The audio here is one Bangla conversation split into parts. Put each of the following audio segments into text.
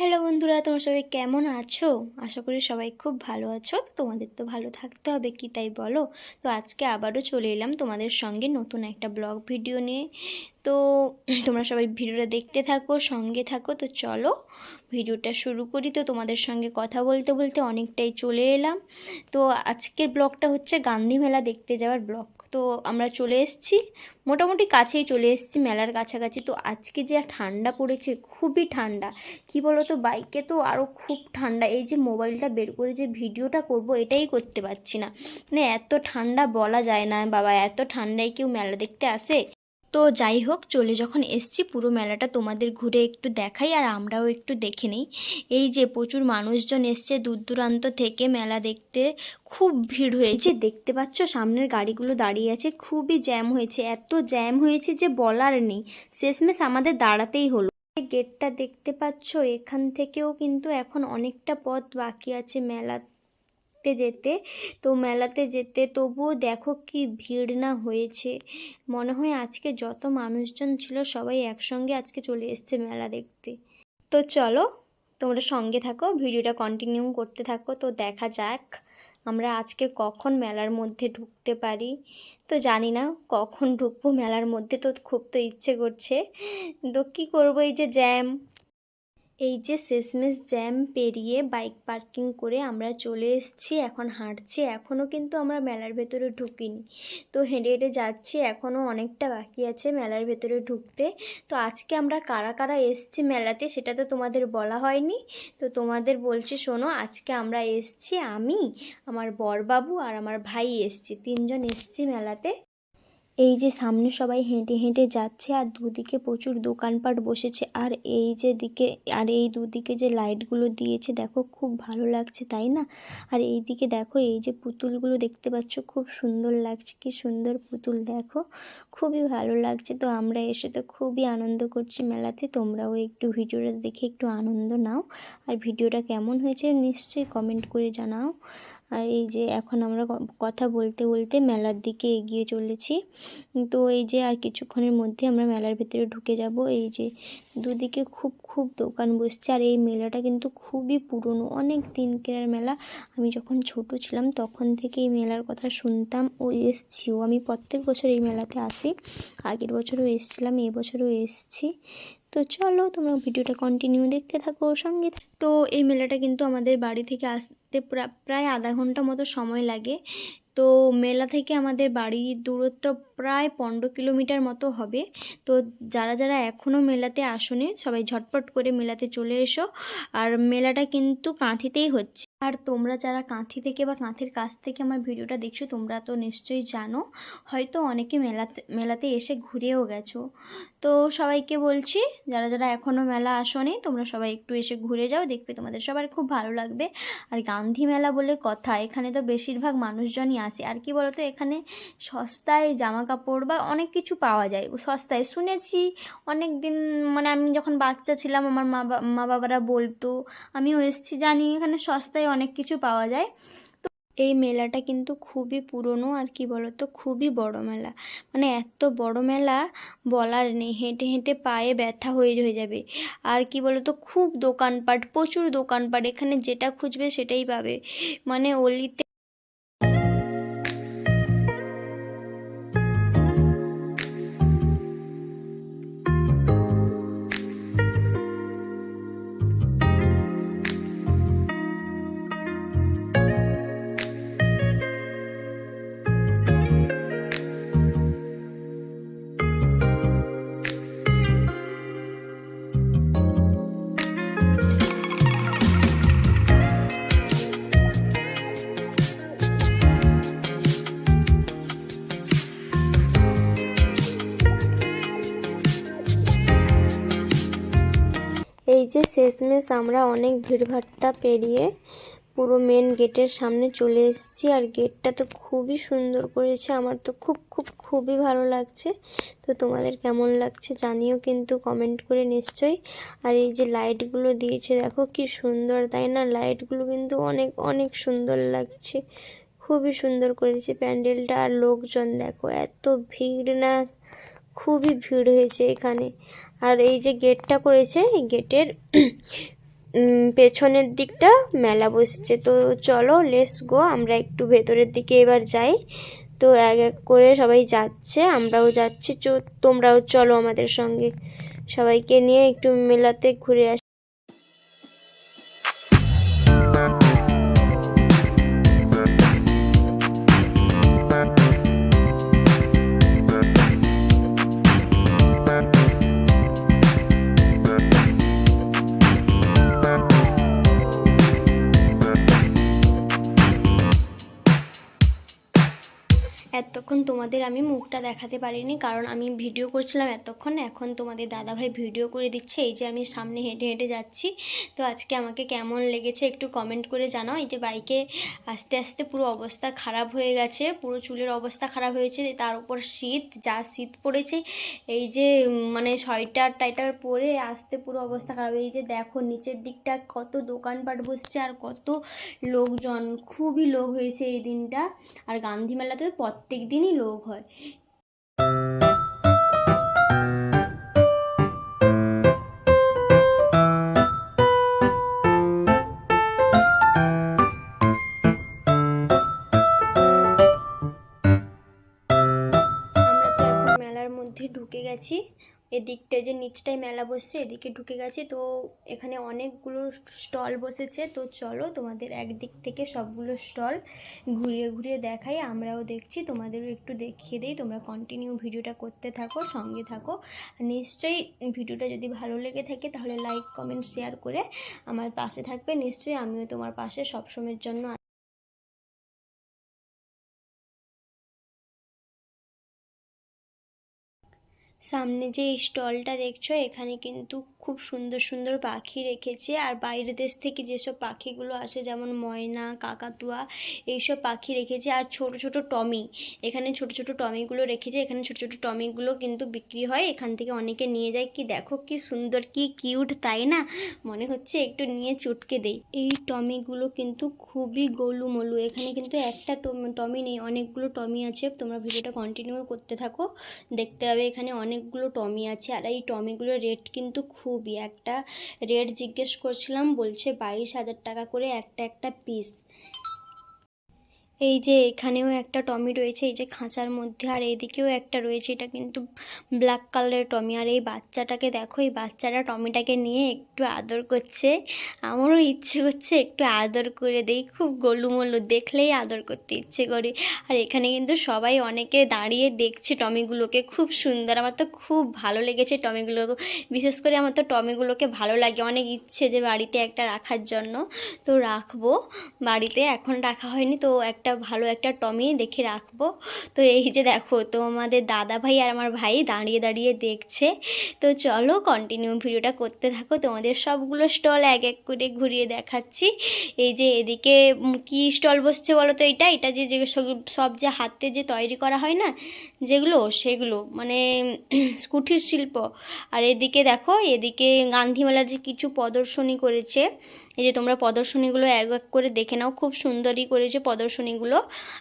হ্যালো বন্ধুরা, তোমরা সবাই কেমন আছো? আশা করি সবাই খুব ভালো আছো। তোমাদের তো ভালো থাকতে হবে, কি তাই বলো? তো আজকে আবারও চলে এলাম তোমাদের সঙ্গে নতুন একটা ব্লগ ভিডিও নিয়ে। তো তোমরা সবাই ভিডিওটা দেখতে থাকো, সঙ্গে থাকো। তো চলো ভিডিওটা শুরু করি। তো তোমাদের সঙ্গে কথা বলতে বলতে অনেকটাই চলে এলাম। তো আজকের ব্লগটা হচ্ছে গান্ধী মেলা দেখতে যাওয়ার ব্লগ। তো আমরা চলে এসেছি। মোটামুটি কাছেই চলে এসেছি মেলার কাছাকাছি। তো আজকে যে ঠান্ডা পড়েছে, খুবই ঠান্ডা। কি বলো তো বাইকে তো আরও খুব ঠান্ডা। এই যে মোবাইলটা বের করে যে ভিডিওটা করব, এটাই করতে পারছি না। মানে এত ঠান্ডা বলা যায় না, বাবা। এত ঠান্ডায় কেউ মেলা দেখতে আসে? তো যাই হোক, চলে যখন এসছি, পুরো মেলাটা তোমাদের ঘুরে একটু দেখাই আর আমরাও একটু দেখে নিই। এই যে প্রচুর মানুষজন এসছে দূর দূরান্ত থেকে, মেলা দেখতে খুব ভিড় হয়েছে। দেখতে পাচ্ছ, সামনের গাড়িগুলো দাঁড়িয়ে আছে, খুবই জ্যাম হয়েছে, এত জ্যাম হয়েছে যে বলার নেই। শেষমেশ আমাদের দাঁড়াতেই হলো। গেটটা দেখতে পাচ্ছ, এখান থেকেও কিন্তু এখন অনেকটা পথ বাকি আছে মেলাতে যেতে, তো মেলাতে যেতে তবুও দেখো কি ভিড় না হয়েছে। মনে হয় আজকে যত মানুষজন ছিল সবাই একসঙ্গে আজকে চলে এসছে মেলা দেখতে। তো চলো, তোমরা সঙ্গে থাকো, ভিডিওটা কন্টিনিউ করতে থাকো, তো দেখা যাক আমরা আজকে কখন মেলার মধ্যে ঢুকতে পারি। তো জানি না কখন ঢুকবো মেলার মধ্যে, তো খুব তো ইচ্ছে করছে। তো কী করব এই যে জ্যাম এই যে শেষমেশ জ্যাম পেরিয়ে বাইক পার্কিং করে আমরা চলে এসেছি, এখন হাঁটছি। এখনও কিন্তু আমরা মেলার ভেতরে ঢুকিনি। তো হেঁটে হেঁটে যাচ্ছি এখনও অনেকটা বাকি আছে মেলার ভেতরে ঢুকতে। তো আজকে আমরা কারা কারা এসছি মেলাতে সেটা তো তোমাদের বলা হয়নি। তো তোমাদের বলছি, শোনো, আজকে আমরা এসছি আমি, আমার বরবাবু আর আমার ভাই এসছি। তিনজন এসছি মেলাতে। এই যে সামনে সবাই হেঁটে হেঁটে যাচ্ছে আর দুদিকে প্রচুর দোকানপাট বসেছে আর এই যে দিকে, আর এই দুদিকে যে লাইটগুলো দিয়েছে, দেখো খুব ভালো লাগছে, তাই না? আর এই দিকে দেখো এই যে পুতুলগুলো দেখতে পাচ্ছ, খুব সুন্দর লাগছে, কি সুন্দর পুতুল, দেখো খুবই ভালো লাগছে। তো আমরা এসে তো খুবই আনন্দ করছি মেলাতে, তোমরাও একটু ভিডিওটা দেখে একটু আনন্দ নাও। আর ভিডিওটা কেমন হয়েছে নিশ্চয়ই কমেন্ট করে জানাও। আর এই যে এখন আমরা কথা বলতে বলতে মেলার দিকে এগিয়ে চলেছি। তো এই যে আর কিছুক্ষণের মধ্যে আমরা মেলার ভেতরে ঢুকে যাব, এই যে দুদিকে খুব খুব দোকান বসছে, আর এই মেলাটা কিন্তু খুবই পুরনো, অনেক দিনকের মেলা। আমি যখন ছোট ছিলাম তখন থেকে এই মেলার কথা শুনতাম ও এসছিও আমি প্রত্যেক বছর এই মেলাতে আসি। আগের বছরও এসছিলাম এবছরও এসছি। তো চলো তোমরা ভিডিওটা কন্টিনিউ দেখতে থাকো সঙ্গে। তো এই মেলাটা কিন্তু আমাদের বাড়ি থেকে আসতে প্রায় আধা ঘণ্টা মতো সময় লাগে। তো মেলা থেকে আমাদের বাড়ির দূরত্ব প্রায় পনেরো কিলোমিটার মতো হবে। তো যারা যারা এখনও মেলাতে আসনে, সবাই ঝটপট করে মেলাতে চলে এসো। আর মেলাটা কিন্তু কাঁথিতেই হচ্ছে। আর তোমরা যারা কাঁথি থেকে বা কাঁথির কাছ থেকে আমার ভিডিওটা দেখছ, তোমরা তো নিশ্চয়ই জানো। হয়তো অনেকে মেলাতে মেলাতে এসে ঘুরেও গেছো। তো সবাইকে বলছি, যারা যারা এখনও মেলা আসনি, তোমরা সবাই একটু এসে ঘুরে যাও, দেখবে তোমাদের সবার খুব ভালো লাগবে। আর গান্ধী মেলা বলে কথা, এখানে তো বেশিরভাগ মানুষজনই আসে। আর কি বলতো, এখানে সস্তায় জামা কাপড় বা অনেক কিছু পাওয়া যায়। সস্তায় শুনেছি অনেক দিন মানে আমি যখন বাচ্চা ছিলাম, আমার মা মা বাবারা বলতো, আমিও এসেছি জানি, এখানে সস্তায় অনেক কিছু পাওয়া যায়। তো এই মেলাটা কিন্তু খুবই পুরনো আর কি বলতো, খুবই বড় মেলা। মানে এত বড় মেলা বলার নেই, হেঁটে হেঁটে পায়ে ব্যথা হয়ে হয়ে যাবে। আর কি বলতো, খুব দোকানপাট, প্রচুর দোকানপাট, এখানে যেটা খুঁজবে সেটাই পাবে। মানে অলিতে যে শেষমেশ আমরা অনেক ভিড়ভাট্টা পেরিয়ে পুরো মেন গেটের সামনে চলে এসেছি। আর গেটটা তো খুবই সুন্দর করেছে। আমার তো খুব খুব, খুবই ভালো লাগছে। তো তোমাদের কেমন লাগছে জানিও কিন্তু কমেন্ট করে নিশ্চয়ই। আর এই যে লাইটগুলো দিয়েছে, দেখো কি সুন্দর, তাই না? লাইটগুলো কিন্তু অনেক অনেক সুন্দর লাগছে। খুবই সুন্দর করেছে প্যান্ডেলটা। আর লোকজন দেখো, এত ভিড় না। খুবই ভিড় হয়েছে এখানে। আর এই যে গেটটা করেছে এই গেটের পেছনের দিকটা মেলা বসছে। তো চলো লেস গো আমরা একটু ভেতরের দিকে এবার যাই। তো এক এক করে সবাই যাচ্ছে, আমরাও যাচ্ছি। তোমরাও চলো আমাদের সঙ্গে। সবাইকে নিয়ে একটু মেলাতে ঘুরে আসি তোমাদের আমি মুখটা দেখাতে পারিনি, কারণ আমি ভিডিও করছিলাম এতক্ষণ, এখন তোমাদের দাদাভাই ভিডিও করে দিচ্ছে, এই যে আমি সামনে হেঁটে হেঁটে যাচ্ছি। তো আজকে আমাকে কেমন লেগেছে একটু কমেন্ট করে জানাও, এই যে বাইকে আস্তে আস্তে পুরো অবস্থা খারাপ হয়ে গেছে, পুরো চুলের অবস্থা খারাপ হয়েছে, তার উপর শীত, যা শীত পড়েছে, এই যে মানে সোয়েটার টাইটার পরে আসতে পুরো অবস্থা খারাপ, এই যে দেখো নিচের দিকটা কত দোকানপাট বসছে, আর কত লোকজন, খুবই লোক হয়েছে এই দিনটা, আর গান্ধী মেলাতে প্রত্যেক দিনই লোক হয়। আমরা তো এখন মেলার মধ্যে ঢুকে গেছি। এদিকটা যে নিচটায় মেলা বসছে, এদিকে ঢুকে গেছে। তো এখানে অনেকগুলো স্টল বসেছে। তো চলো তোমাদের একদিক থেকে সবগুলো স্টল ঘুরিয়ে ঘুরিয়ে দেখাই। আমরাও দেখছি, তোমাদেরও একটু দেখিয়ে দিই। তোমরা কন্টিনিউ ভিডিওটা করতে থাকো, সঙ্গে থাকো। নিশ্চয়ই ভিডিওটা যদি ভালো লেগে থাকে, তাহলে লাইক কমেন্ট শেয়ার করে আমার পাশে থাকবে। নিশ্চয়ই আমিও তোমার পাশে সবসময়ের জন্য সামনে যে স্টলটা দেখছ, এখানে কিন্তু খুব সুন্দর সুন্দর পাখি রেখেছে। আর বাইরের দেশ থেকে যেসব পাখিগুলো আসে, যেমন ময়না, কাকাতুয়া, এইসব পাখি রেখেছে। আর ছোট ছোট টমি, এখানে ছোট ছোট টমিগুলো রেখেছে। এখানে ছোট ছোট টমিগুলো কিন্তু বিক্রি হয়। এখান থেকে অনেকে নিয়ে যায়। কি দেখো, কি সুন্দর, কি কিউট, তাই না? মনে হচ্ছে একটু নিয়ে চুটকে দেই। এই টমিগুলো কিন্তু খুবই গোলুমলু। এখানে কিন্তু একটা টম- নেই, অনেকগুলো টমি আছে। তোমরা ভিডিওটা কন্টিনিউ করতে থাকো। দেখতে হবে এখানে অনেকগুলো টমি আছে আর এই টমিগুলোর রেট কিন্তু খুবই। একটা রেট জিজ্ঞেস করছিলাম, বলছে বাইশ হাজার টাকা করে একটা একটা পিস এই যে এখানেও একটা টমি রয়েছে, এই যে খাঁচার মধ্যে, আর এইদিকেও একটা রয়েছে, এটা কিন্তু ব্ল্যাক কালারের টমি। আর এই বাচ্চাটাকে দেখো, এই বাচ্চাটা টমিটাকে নিয়ে একটু আদর করছে। আমারও ইচ্ছে করছে একটু আদর করে দেই, খুব গোলুমলু, দেখলেই আদর করতে ইচ্ছে করে। আর এখানে কিন্তু সবাই অনেকে দাঁড়িয়ে দেখছে টমিগুলোকে, খুব সুন্দর। আমার তো খুব ভালো লেগেছে টমিগুলো, বিশেষ করে আমার তো টমিগুলোকে ভালো লাগে, অনেক ইচ্ছে যে বাড়িতে একটা রাখার জন্য। তো রাখব, বাড়িতে এখন রাখা হয়নি, তো একটা ভালো একটা টমি দেখে রাখব। তো এই যে দেখো, তো আমাদের দাদা ভাই আর আমার ভাই দাঁড়িয়ে দাঁড়িয়ে দেখছে। তো চলো কন্টিনিউ ভিডিওটা করতে থাকো। তোমাদের সবগুলো স্টল এক এক করে ঘুরিয়ে দেখাচ্ছি। এই যে এদিকে কি স্টল বসছে বলো তো এটা? এটা যে সব- যে হাতে যে তৈরি করা হয় না, যেগুলো, সেগুলো। মানে কুঠির শিল্প। আর এদিকে দেখো, এদিকে গান্ধীমেলার যে কিছু প্রদর্শনী করেছে, এই যে তোমরা প্রদর্শনীগুলো এক এক করে দেখে নাও। খুব সুন্দরই করেছে প্রদর্শনীগুলো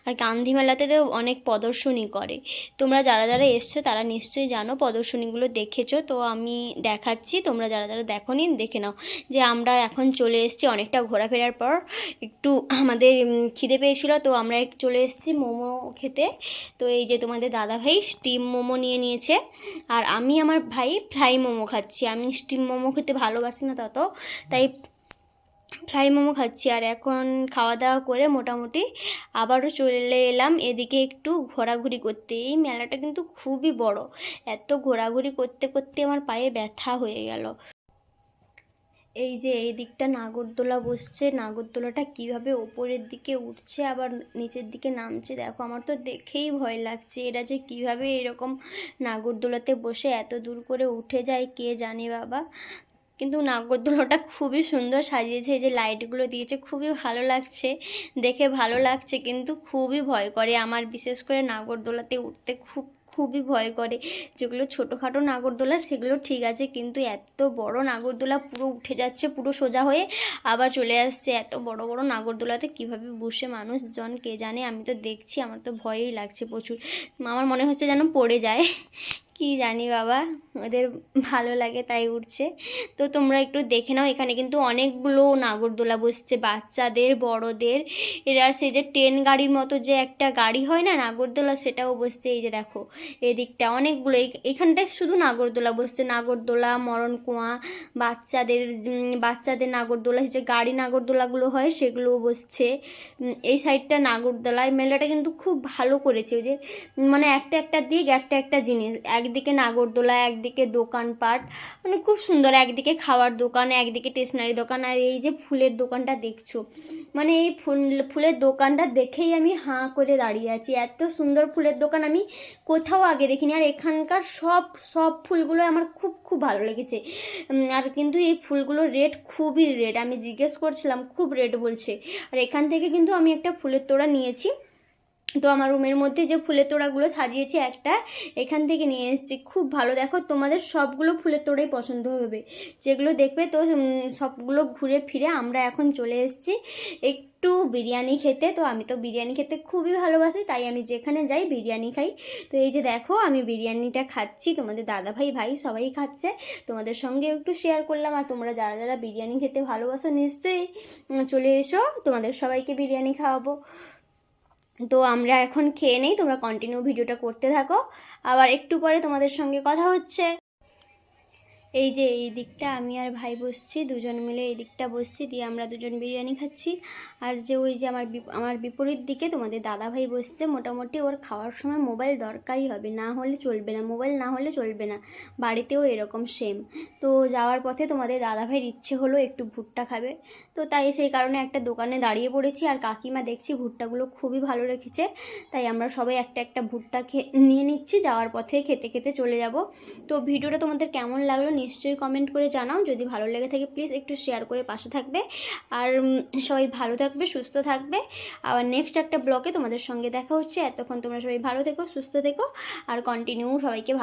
আর গান্ধী মেলাতে তো অনেক প্রদর্শনী করে। তোমরা যারা যারা এসছো তারা নিশ্চয়ই জানো প্রদর্শনীগুলো দেখেছ। তো আমি দেখাচ্ছি, তোমরা যারা যারা দেখো নি দেখে নাও যে আমরা এখন চলে এসেছি অনেকটা ঘোরাফেরার পর। একটু আমাদের খিদে পেয়েছিল তো আমরা চলে এসেছি মোমো খেতে। তো এই যে তোমাদের দাদা ভাই স্টিম মোমো নিয়ে নিয়েছে। আর আমি আমার ভাই ফ্রাই মোমো খাচ্ছি। আমি স্টিম মোমো খেতে ভালোবাসি না তত। তাই ফ্রাই মোমো খাচ্ছি। আর এখন খাওয়া দাওয়া করে মোটামুটি আবারও চলে এলাম এদিকে একটু ঘোরাঘুরি করতে। এই মেলাটা কিন্তু খুবই বড়। এত ঘোরাঘুরি করতে করতে আমার পায়ে ব্যথা হয়ে গেল। এই যে এই দিকটা নাগরদোলা বসছে। নাগরদোলাটা কীভাবে ওপরের দিকে উঠছে, আবার নিচের দিকে নামছে, দেখো আমার তো দেখেই ভয় লাগছে। এরা যে কীভাবে এরকম নাগরদোলাতে বসে এত দূর করে উঠে যায়, কে জানে বাবা। কিন্তু নাগরদোলাটা খুবই সুন্দর সাজিয়েছে যে লাইটগুলো দিয়েছে, খুবই ভালো লাগছে, দেখে ভালো লাগছে, কিন্তু খুবই ভয় করে। আমার বিশেষ করে নাগরদোলাতে উঠতে খুব, খুবই ভয় করে। যেগুলো ছোটোখাটো নাগরদোলা, সেগুলো ঠিক আছে, কিন্তু এত বড় নাগরদোলা, পুরো উঠে যাচ্ছে, পুরো সোজা হয়ে আবার চলে আসছে। এত বড় বড় নাগরদোলাতে কীভাবে বসে মানুষজন, কে জানে? আমি তো দেখছি, আমার তো ভয়ই লাগছে প্রচুর। আমার মনে হচ্ছে যেন পড়ে যায়। কি জানি বাবা, ওদের ভালো লাগে তাই উঠছে। তো তোমরা একটু দেখে নাও, এখানে কিন্তু অনেকগুলো নাগরদোলা বসছে, বাচ্চাদের, বড়দের। এরা সেই যে ট্রেন গাড়ির মতো যে একটা গাড়ি হয় না, নাগরদোলা, সেটাও বসছে। এই যে দেখো, এদিকটা অনেকগুলো এখানটায় শুধু নাগরদোলা বসছে। নাগরদোলা, মরণ কুয়া, বাচ্চাদের বাচ্চাদের নাগরদোলা যে গাড়ি নাগরদোলাগুলো হয়, সেগুলোও বসছে। এই সাইডটা নাগরদোলা এই মেলাটা কিন্তু খুব ভালো করেছে। ওই যে মানে একটা একটা দিক, একটা একটা জিনিস। একদিকে নাগরদোলা, একদিকে দোকানপাট। মানে খুব সুন্দর, একদিকে খাওয়ার দোকান, একদিকে স্টেশনারি দোকান। আর এই যে ফুলের দোকানটা দেখছ মানে এই ফুল, ফুলের দোকানটা দেখেই আমি হাঁ করে দাঁড়িয়ে আছি। এত সুন্দর ফুলের দোকান আমি কোথাও আগে দেখিনি। আর এখানকার সব সব ফুলগুলো আমার খুব খুব ভালো লেগেছে। আর কিন্তু এই ফুলগুলোর রেট খুবই রেট আমি জিজ্ঞেস করছিলাম, খুব রেট বলছে। আর এখান থেকে কিন্তু আমি একটা ফুলের তোড়া নিয়েছি। তো আমার রুমের মধ্যে যে ফুলের তোড়াগুলো সাজিয়েছি একটা, এখান থেকে নিয়ে এসেছি। খুব ভালো। দেখো, তোমাদের সবগুলো ফুলের তোড়াই পছন্দ হবে। যেগুলো দেখবে তো সবগুলো ঘুরে ফিরে আমরা এখন চলে এসেছি একটু বিরিয়ানি খেতে। তো আমি তো বিরিয়ানি খেতে খুবই ভালোবাসি, তাই আমি যেখানে যাই বিরিয়ানি খাই। তো এই যে দেখো, আমি বিরিয়ানিটা খাচ্ছি। তোমাদের দাদা ভাই ভাই সবাই খাচ্ছে। তোমাদের সঙ্গে একটু শেয়ার করলাম। আর তোমরা যারা যারা বিরিয়ানি খেতে ভালোবাসো, নিশ্চয়ই চলে এসো। তোমাদের সবাইকে বিরিয়ানি খাওয়াবো। তো আমরা এখন খেয়ে নেই, তোমরা কন্টিনিউ ভিডিওটা করতে থাকো। আবার একটু পরে তোমাদের সঙ্গে কথা হচ্ছে। এই যে এই দিকটা আমি আর ভাই বসছি, দুজন মিলে এই দিকটা বসছি, দিয়ে আমরা দুজন বিরিয়ানি খাচ্ছি। আর যে ওই যে আমার আমার বিপরীত দিকে তোমাদের দাদা ভাই বসছে, মোটামুটি ওর খাওয়ার সময় মোবাইল দরকারই হবে, না হলে চলবে না, মোবাইল না হলে চলবে না, বাড়িতেও এরকম সেম তো যাওয়ার পথে তোমাদের দাদা ভাইয়ের ইচ্ছে হলো একটু ভুট্টা খাবে। তো তাই সেই কারণে একটা দোকানে দাঁড়িয়ে পড়েছি, আর কাকিমা দেখছি ভুট্টাগুলো খুবই ভালো রেখেছে, তাই আমরা সবাই একটা একটা ভুট্টা খেয়ে নিয়ে নিচ্ছি, যাওয়ার পথে খেতে খেতে চলে যাব। তো ভিডিওটা তোমাদের কেমন লাগল নিশ্চয়ই কমেন্ট করে জানাও। যদি ভালো লেগে থাকে প্লিজ একটু শেয়ার করে পাশে থাকবে। আর সবাই ভালো থাকবে, সুস্থ থাকবে। আবার নেক্সট একটা ব্লকে তোমাদের সঙ্গে দেখা হচ্ছে। এতক্ষণ তোমরা সবাই ভালো থেকো, সুস্থ থেকো। আর কন্টিনিউ সবাইকে ভালো